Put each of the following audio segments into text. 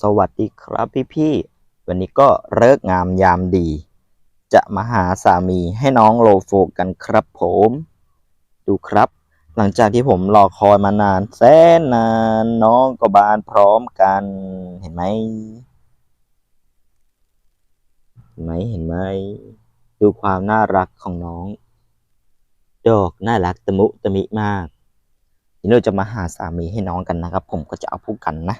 สวัสดีครับพี่ๆ วันนี้ก็เลิกงามยามดี จะมาหาสามีให้น้องโลโฟกันครับผม ดูครับ หลังจากที่ผมรอคอยมานานแสนนานน้องก็บานพร้อมกัน เห็นไหมเห็นไหมเห็นไหมดูความน่ารักของน้อง ดอกน่ารักตะมุตะมิมากทีนี้เราจะมาหาสามีให้น้องกันนะครับ ผมก็จะเอาผู้กันนะ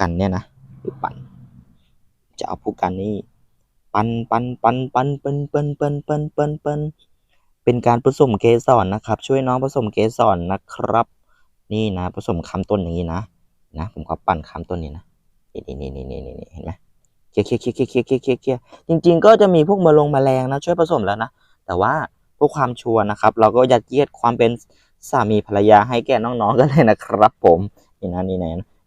กันเนี่ยนะหรือปั่น จะเอาผู้กันนี่ปันปันปันปันปันปันปันปันปันปันเป็นการผสมเกสรนะครับ ช่วยน้องผสมเกสรนะครับ นี่นะผสมคำต้นอย่างนี้นะนะ ผมก็ปั่นคำต้นนี้นะนี่นี่นี่นี่นี่เห็นไหมเคลียร์เคลียเคลียเคลียเคลียเคลียเคลียร์จริง ๆ ก็จะมีพวกมะลงแมลงนะช่วยผสมแล้วนะแต่ว่าเพื่อความชัวร์นะครับ เราก็ยัดเยียดความเป็นสามีภรรยาให้แก่น้องๆกันเลยนะครับ ผมนี่นะนี่นะ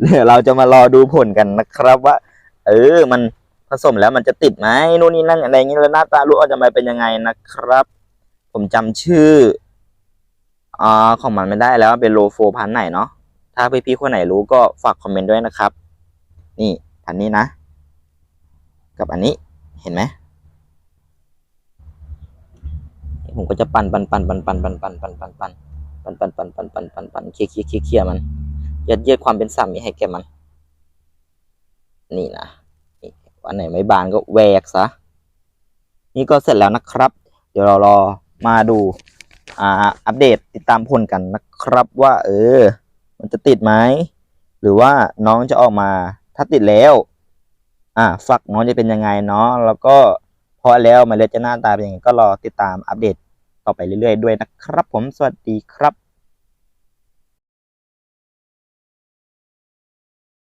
เดี๋ยวเราจะมารอดูผลกันนะครับว่า เออ มันผสมแล้วมันจะติดไหมนู่นนี่นั่นอะไรอย่างนี้แล้วหน้าตาลูกออกจะมาเป็นยังไงนะครับ ผมจำชื่ออ่าของมันไม่ได้แล้วเป็นโลโฟพันไหนเนาะถ้าพี่ๆคนไหนรู้ก็ฝากคอมเมนต์ด้วยนะครับ นี่พันนี้นะ กับอันนี้เห็นไหมผมก็จะปั่นปั่นปั่นปั่นปั่นปั่นปั่นปั่นปั่นปั่นปั่นปั่นปั่นปั่นปั่นปั่นปั่นเคลียเคลียร์เคลียร์เคลียร์มัน ยัดเยียดความเป็นสามีให้แกมัน นี่นะนี่วันไหนไม่บานก็แหวกซะ นี่ก็เสร็จแล้วนะครับ เดี๋ยวเรารอมาดูอ่าอัปเดตติดตามผลกันนะครับว่า เออ มันจะติดไหมหรือว่าน้องจะออกมาถ้าติดแล้ว อ่าฝักน้องจะเป็นยังไงเนาะแล้วก็พอแล้วมาเลยจะหน้าตาเป็นยังไงก็รอติดตามอัปเดตต่อไปเรื่อยๆด้วยนะครับ ผมสวัสดีครับ